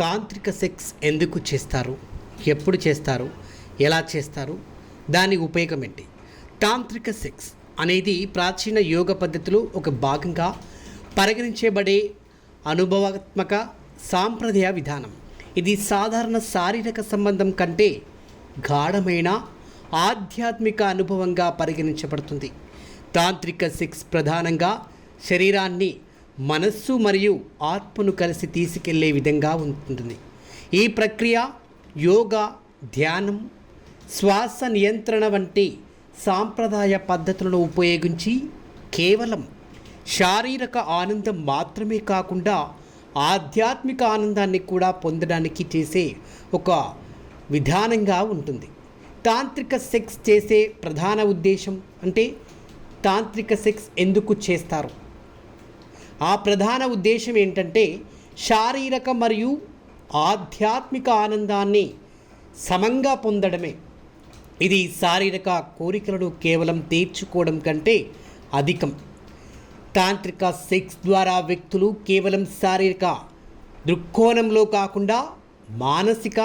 తాంత్రిక sex ఎందుకు చేస్తారు? ఎప్పుడు చేస్తారు? ఎలా చేస్తారు? దాని ఉపయోగం ఏంటి? తాంత్రిక సెక్స్ అనేది ప్రాచీన యోగ పద్ధతిలో ఒక భాగంగా పరిగణించబడే అనుభవాత్మక సాంప్రదాయ విధానం. ఇది సాధారణ శారీరక సంబంధం కంటే గాఢమైన ఆధ్యాత్మిక అనుభవంగా పరిగణించబడుతుంది. తాంత్రిక సెక్స్ ప్రధానంగా శరీరాన్ని మనస్సు మరియు ఆత్మను కలిసి తీసుకెళ్ళే విధంగా ఉంటుంది. ఈ ప్రక్రియ యోగా ధ్యానం శ్వాస నియంత్రణ వంటి సాంప్రదాయ పద్ధతులను ఉపయోగించి కేవలం శారీరక ఆనందం మాత్రమే కాకుండా ఆధ్యాత్మిక ఆనందాన్ని కూడా పొందడానికి చేసే ఒక విధానంగా ఉంటుంది. తాంత్రిక సెక్స్ చేసే ప్రధాన ఉద్దేశం అంటే తాంత్రిక సెక్స్ ఎందుకు చేస్తారు? ఆ ప్రధాన ఉద్దేశం ఏంటంటే శారీరక మరియు ఆధ్యాత్మిక ఆనందాన్ని సమంగా పొందడమే. ఇది శారీరక కోరికలను కేవలం తీర్చుకోవడం కంటే అధికం. తాంత్రిక సెక్స్ ద్వారా వ్యక్తులు కేవలం శారీరక దృక్కోణంలో కాకుండా మానసిక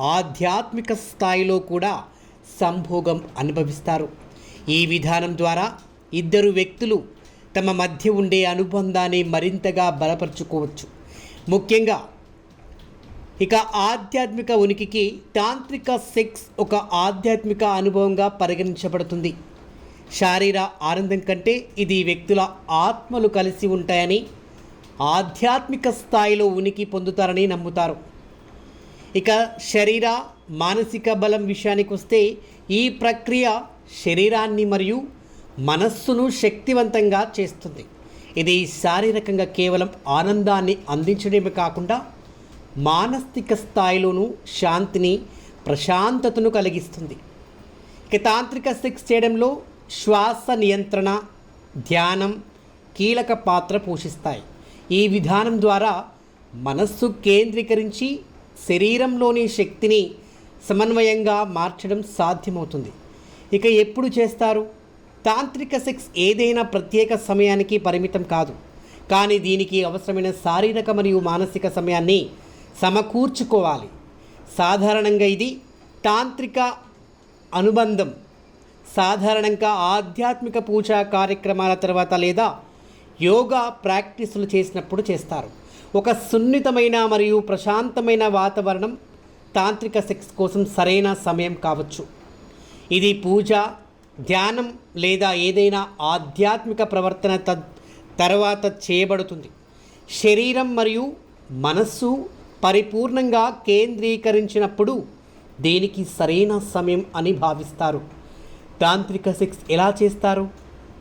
ఆధ్యాత్మిక స్థాయిలో కూడా సంభోగం అనుభవిస్తారు. ఈ విధానం ద్వారా ఇద్దరు వ్యక్తులు తమ మధ్య ఉండే అనుబంధాన్ని మరింతగా బలపరుచుకోవచ్చు. ముఖ్యంగా ఇక ఆధ్యాత్మిక ఉనికికి తాంత్రిక సెక్స్ ఒక ఆధ్యాత్మిక అనుభవంగా పరిగణించబడుతుంది. శారీర ఆనందం కంటే ఇది వ్యక్తుల ఆత్మలు కలిసి ఉంటాయని ఆధ్యాత్మిక స్థాయిలో ఉనికి పొందుతారని నమ్ముతారు. ఇక శరీర మానసిక బలం విషయానికి వస్తే ఈ ప్రక్రియ శరీరాన్ని మరియు మనస్సును శక్తివంతంగా చేస్తుంది. ఇది శారీరకంగా కేవలం ఆనందాన్ని అందించడమే కాకుండా మానసిక స్థాయిలోనూ శాంతిని ప్రశాంతతను కలిగిస్తుంది. ఇక తాంత్రిక సెక్స్ చేయడంలో శ్వాస నియంత్రణ ధ్యానం కీలక పాత్ర పోషిస్తాయి. ఈ విధానం ద్వారా మనస్సు కేంద్రీకరించి శరీరంలోని శక్తిని సమన్వయంగా మార్చడం సాధ్యమవుతుంది. ఇక ఎప్పుడు చేస్తారు? తాంత్రిక సెక్స్ ఏదైనా ప్రత్యేక సమయానికి పరిమితం కాదు. కానీ దీనికి అవసరమైన శారీరక మరియు మానసిక సమయాన్ని సమకూర్చుకోవాలి. సాధారణంగా ఇది తాంత్రిక అనుబంధం. సాధారణంగా ఆధ్యాత్మిక పూజా కార్యక్రమాల తర్వాత లేదా యోగా ప్రాక్టీసులు చేసినప్పుడు చేస్తారు. ఒక సున్నితమైన మరియు ప్రశాంతమైన వాతావరణం తాంత్రిక సెక్స్ కోసం సరైన సమయం కావచ్చు. ఇది పూజ ధ్యానం లేదా ఏదైనా ఆధ్యాత్మిక ప్రవర్తన త తర్వాత చేయబడుతుంది. శరీరం మరియు మనస్సు పరిపూర్ణంగా కేంద్రీకరించినప్పుడు దేనికి సరైన సమయం అని భావిస్తారు? తాంత్రిక సెక్స్ ఎలా చేస్తారు?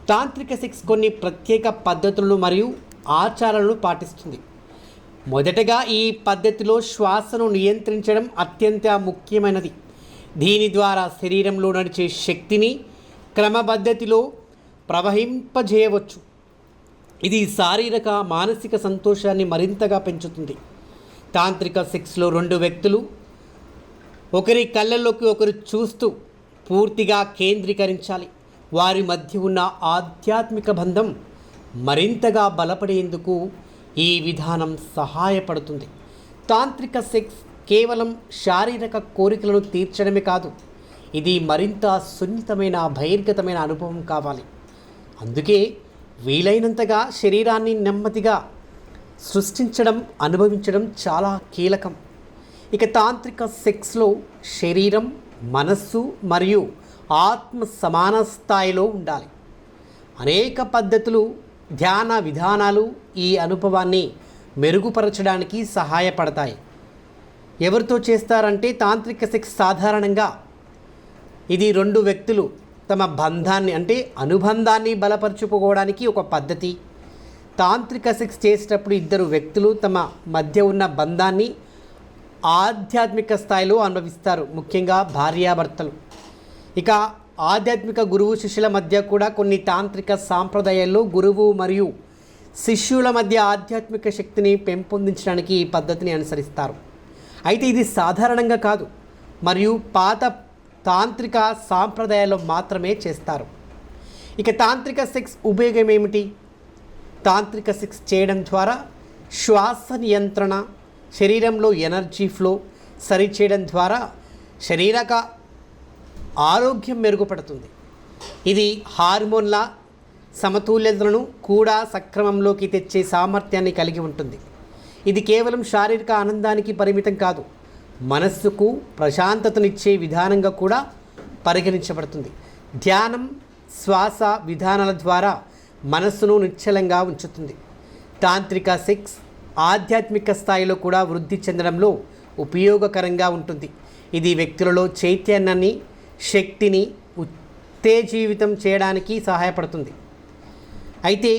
తాంత్రిక సెక్స్ కొన్ని ప్రత్యేక పద్ధతులను మరియు ఆచారాలను పాటిస్తుంది. మొదటగా ఈ పద్ధతిలో శ్వాసను నియంత్రించడం అత్యంత ముఖ్యమైనది. దీని ద్వారా శరీరంలో నడిచే శక్తిని క్రమపద్ధతిలో ప్రవహింపజేయవచ్చు. ఇది శారీరక మానసిక సంతోషాన్ని మరింతగా పెంచుతుంది. తాంత్రిక సెక్స్లో రెండు వ్యక్తులు ఒకరి కళ్ళల్లోకి ఒకరు చూస్తూ పూర్తిగా కేంద్రీకరించాలి. వారి మధ్య ఉన్న ఆధ్యాత్మిక బంధం మరింతగా బలపడేందుకు ఈ విధానం సహాయపడుతుంది. తాంత్రిక సెక్స్ కేవలం శారీరక కోరికలను తీర్చడమే కాదు ఇది మరింత సున్నితమైన బహిర్గతమైన అనుభవం కావాలి. అందుకే వీలైనంతగా శరీరాన్ని నెమ్మదిగా సృష్టించడం అనుభవించడం చాలా కీలకం. ఇక తాంత్రిక సెక్స్లో శరీరం మనస్సు మరియు ఆత్మ సమాన స్థాయిలో ఉండాలి. అనేక పద్ధతులు ధ్యాన విధానాలు ఈ అనుభవాన్ని మెరుగుపరచడానికి సహాయపడతాయి. ఎవరితో చేస్తారంటే తాంత్రిక సెక్స్ సాధారణంగా ఇది రెండు వ్యక్తులు తమ బంధాన్ని అంటే అనుబంధాన్ని బలపరుచుకోవడానికి ఒక పద్ధతి. తాంత్రిక సెక్స్ చేసేటప్పుడు ఇద్దరు వ్యక్తులు తమ మధ్య ఉన్న బంధాన్ని ఆధ్యాత్మిక స్థాయిలో అనుభవిస్తారు ముఖ్యంగా భార్యాభర్తలు. ఇక ఆధ్యాత్మిక గురువు శిష్యుల మధ్య కూడా కొన్ని తాంత్రిక సాంప్రదాయాల్లో గురువు మరియు శిష్యుల మధ్య ఆధ్యాత్మిక శక్తిని పెంపొందించడానికి ఈ పద్ధతిని అనుసరిస్తారు. అయితే ఇది సాధారణంగా కాదు. మరియు పాత తాంత్రిక సాంప్రదాయాల్లో మాత్రమే చేస్తారు. ఇక తాంత్రిక సెక్స్ ఉపయోగం ఏమిటి తాంత్రిక సెక్స్ చేయడం ద్వారా శ్వాస నియంత్రణ శరీరంలో ఎనర్జీ ఫ్లో సరిచేయడం ద్వారా శరీరక ఆరోగ్యం మెరుగుపడుతుంది. ఇది హార్మోన్ల సమతుల్యతలను కూడా సక్రమంలోకి తెచ్చే సామర్థ్యాన్ని కలిగి ఉంటుంది. ఇది కేవలం శారీరక ఆనందానికి పరిమితం కాదు. మనస్సుకు ప్రశాంతతనిచ్చే విధానంగా కూడా పరిగణించబడుతుంది. ధ్యానం శ్వాస విధానాల ద్వారా మనస్సును నిశ్చలంగా ఉంచుతుంది. తాంత్రిక సెక్స్ ఆధ్యాత్మిక స్థాయిలో కూడా వృద్ధి చెందడంలో ఉపయోగకరంగా ఉంటుంది. ఇది వ్యక్తులలో చైతన్యాన్ని శక్తిని ఉత్తేజీవితం చేయడానికి సహాయపడుతుంది. అయితే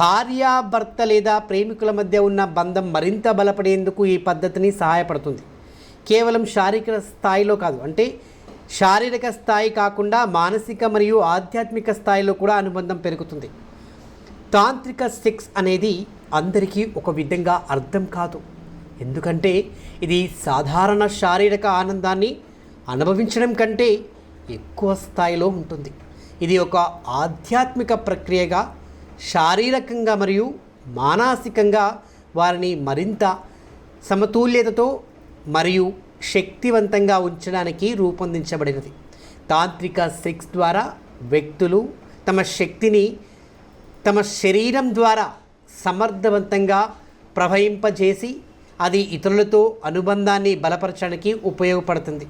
భార్యాభర్త లేదా ప్రేమికుల మధ్య ఉన్న బంధం మరింత బలపడేందుకు ఈ పద్ధతిని సహాయపడుతుంది. కేవలం శారీరక స్థాయిలో కాదు అంటే శారీరక స్థాయి కాకుండా మానసిక మరియు ఆధ్యాత్మిక స్థాయిలో కూడా అనుబంధం పెరుగుతుంది. తాంత్రిక సెక్స్ అనేది అందరికీ ఒక విధంగా అర్థం కాదు. ఎందుకంటే ఇది సాధారణ శారీరక ఆనందాన్ని అనుభవించడం కంటే ఎక్కువ స్థాయిలో ఉంటుంది. ఇది ఒక ఆధ్యాత్మిక ప్రక్రియగా శారీరకంగా మరియు మానసికంగా వారిని మరింత సమతుల్యతతో మరియు శక్తివంతంగా ఉంచడానికి రూపొందించబడినది. తాంత్రిక సెక్స్ ద్వారా వ్యక్తులు తమ శక్తిని తమ శరీరం ద్వారా సమర్థవంతంగా ప్రవహింపజేసి అది ఇతరులతో అనుబంధాన్ని బలపరచడానికి ఉపయోగపడుతుంది.